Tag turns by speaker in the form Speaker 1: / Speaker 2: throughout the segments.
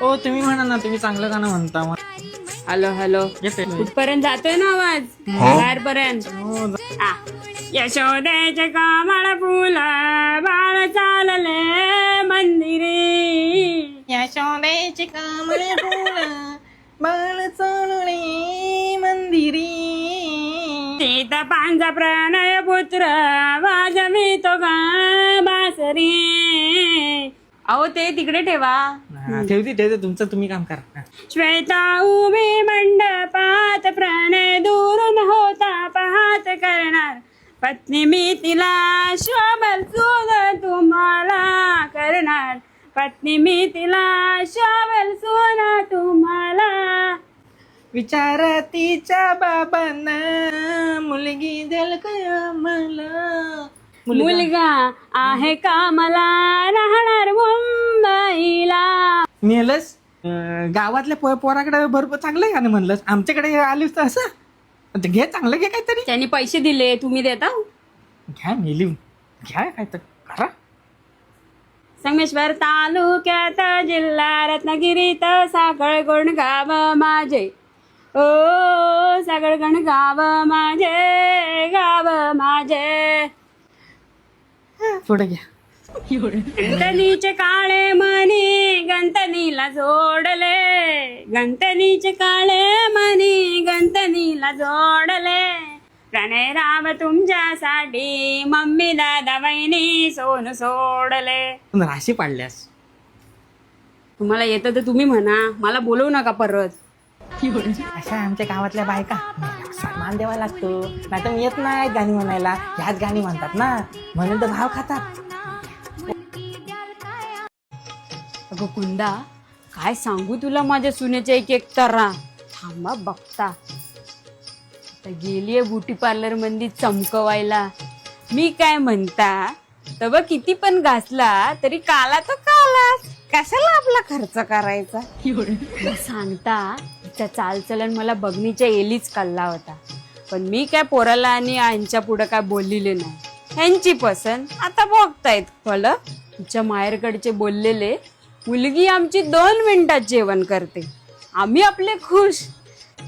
Speaker 1: हो तुम्ही म्हणा ना तुम्ही चांगलं गाणं म्हणता. मग.
Speaker 2: Hello hello.
Speaker 1: येते
Speaker 2: कुठपर्यंत जातोय ना आवाज? बाहेर पर्यंत
Speaker 1: हो, जा-
Speaker 2: यशोदेचे कमळ फुल बाळ चालले मंदिरी.
Speaker 1: यशोदेचे कमळ फुल बाळ चालणे मंदिरी.
Speaker 2: सीत पांज प्रणय पुत्र वाजवी तो गा बासरी. अहो ते तिकडे ठेवा.
Speaker 1: हा, ठेवते ठेवते तुमचं तुम्ही काम करा.
Speaker 2: श्वेता उभी मंडपात प्रणय दुरून होता पाहत करणार. पत्नी मी तिला शोभल सुन तुम्हाला करणार. पत्नी मी तिला शोभल सुन तुम्हाला.
Speaker 1: विचार तिच्या बाबांना मुलगी द्याल का मला
Speaker 2: मुलगा. आहे का मला राहणार मुंबईला
Speaker 1: नेलस गावातल्या पो पोराकडे भरपूर चांगलं गाणं म्हणलंस? आमच्याकडे आलीस तर असं? घे चांगलं घे काहीतरी.
Speaker 2: त्यांनी पैसे दिले तुम्ही देता?
Speaker 1: घ्या नेली घ्या काय तर करा.
Speaker 2: संगमेश्वर तालुक्यात जिल्हा रत्नागिरीत साखळगण गाव माझे. ओ साखळगण गाव माझे गाव माझे.
Speaker 1: पुढे घ्या.
Speaker 2: गंतनीचे काळे मणी गंतनीला जोडले. गंतनीचे काळे मणी गंतनीला जोडले. प्रणय राम तुमच्यासाठी मम्मी दादा बहिणी सोन सोडले.
Speaker 1: राशी पाडल्यास.
Speaker 2: तुम्हाला येतं तर तुम्ही म्हणा. मला बोलवू नका परत.
Speaker 1: अशा आमच्या गावातल्या बायका. सन्मान द्यावा लागतो. नाही तर मी येत नाही गाणी म्हणायला. ह्याच गाणी म्हणतात ना. म्हणून तर भाव खातात.
Speaker 2: अगं कुंदा काय सांगू तुला माझ्या सुनेच्या एक एक तरा थांबा बघता. आता गेलीये ब्युटी पार्लरमध्ये चमकवायला. मी काय म्हणता? तब किती पण घासला तरी काला तो कालाच. कशाला आपला खर्च करायचा? मग सांगता तिचा चालचलन मला बघणीच्या एलीच कल्ला होता. पण मी काय पोराला आणि यांच्या पुढं काय बोललेले नाही. ह्यांची पसंत आता बघतायत फल तिच्या माहेरकडचे बोललेले मुलगी आमची दोन मिनिटात जेवण करते. आम्ही आपले खुश.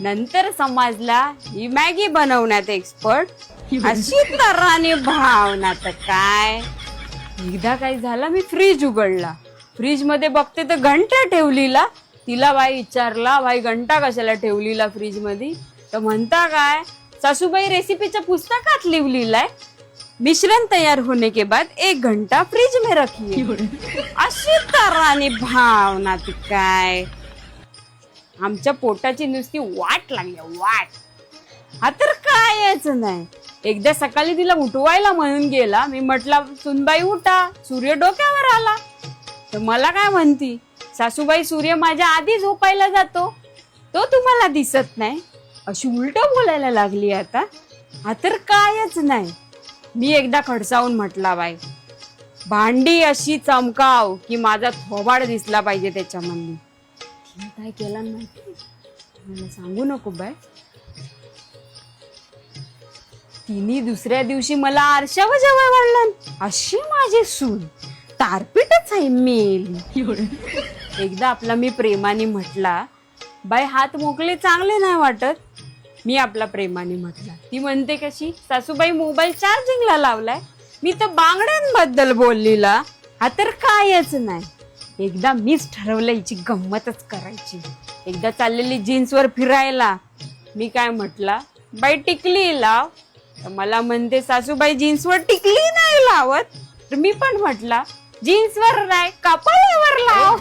Speaker 2: नंतर समाजला ही मॅगी बनवण्यात एक्सपर्ट अशी तराने भावना तर काय? एकदा काय झालं मी फ्रीज उघडला. फ्रीजमध्ये बघते तर घंटा ठेवलीला. तिला बाई विचारला भाई घंटा कशाला ठेवलीला फ्रीजमध्ये तर म्हणता काय सासूबाई रेसिपीच्या पुस्तकात लिहिलीलाय मिश्रण तयार होने के बाद एक घंटा फ्रिज में रखिए। अशी तराने भावना ती काय? आमच्या पोटाची नुसती वाट लागली वाट. हा तर कायच नाही. एकदा सकाळी तिला उठवायला म्हणून गेला मी म्हटलं सुनबाई उठा. सूर्य डोक्यावर आला. तर मला काय म्हणती? सासूबाई सूर्य माझ्या आधी झोपायला जातो. तो तुम्हाला दिसत नाही. अशी उलट बोलायला लागली आता. हा तर कायच नाही. मी एकदा खडसावून म्हटला बाई भांडी अशी चमकाव की माझा थोबाड दिसला पाहिजे त्याच्यामध्ये तिने काय केलं माहिती मला सांगू नको बाय तिने दुसऱ्या दिवशी मला आरशावर जवळ वाढलं अशी माझी सून. तारपीटच आहे मेली. एकदा आपला मी प्रेमाने म्हटला बाय हात मोकळे चांगले नाही वाटत. मी आपला प्रेमाने म्हटला. ती म्हणते कशी सासूबाई मोबाईल चार्जिंगला लावलाय. मी तर बांगड्यांबद्दल बोललीला. हा तर कायच नाही. एकदा मीच ठरवलं हिची गंमतच करायची. एकदा चाललेली जीन्सवर फिरायला मी काय म्हटला बाई टिकली लाव. तर मला म्हणते सासूबाई जीन्सवर टिकली नाही लावत. तर मी पण म्हटला जीन्सवर नाही कपाळावर लाव.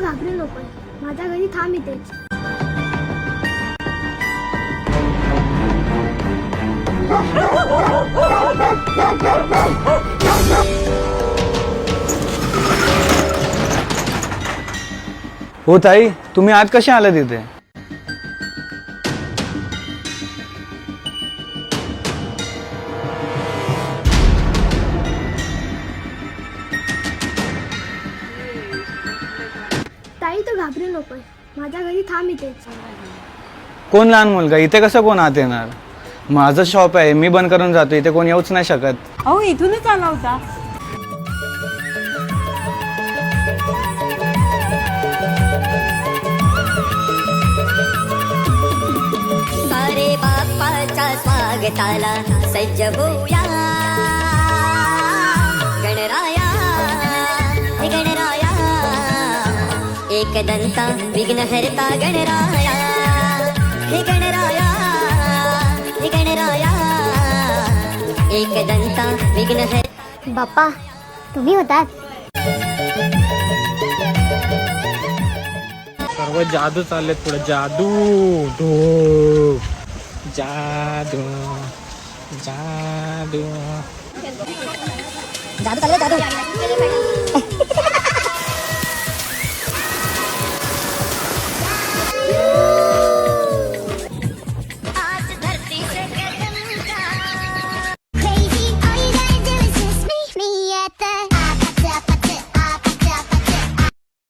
Speaker 3: नकोय माझ्या घरी थांब इथेच
Speaker 4: हो ताई तुम्ही आज कसे आलात इथे?
Speaker 3: ताई तू घाबरू नकोय. माझ्या घरी थांब इथेच
Speaker 4: कोण लहान मुलगा? इथे कसं कोण आत येणार? माझं शॉप आहे मी बंद करून जातो. इथे कोण येऊच नाही शकत.
Speaker 2: अहो इथूनच आला होता.
Speaker 5: सारे बाप्पाच्या स्वागताला सज्ज होऊया. एकदंता विघ्नहर्ता गणराया हे गणराया हे गणराया एकदंता विघ्नहर
Speaker 3: बाप्पा तुम्ही होतात
Speaker 6: सर्व जादू चाललेत पुढे जादू धो जादू जादू
Speaker 5: जादू चालले जादू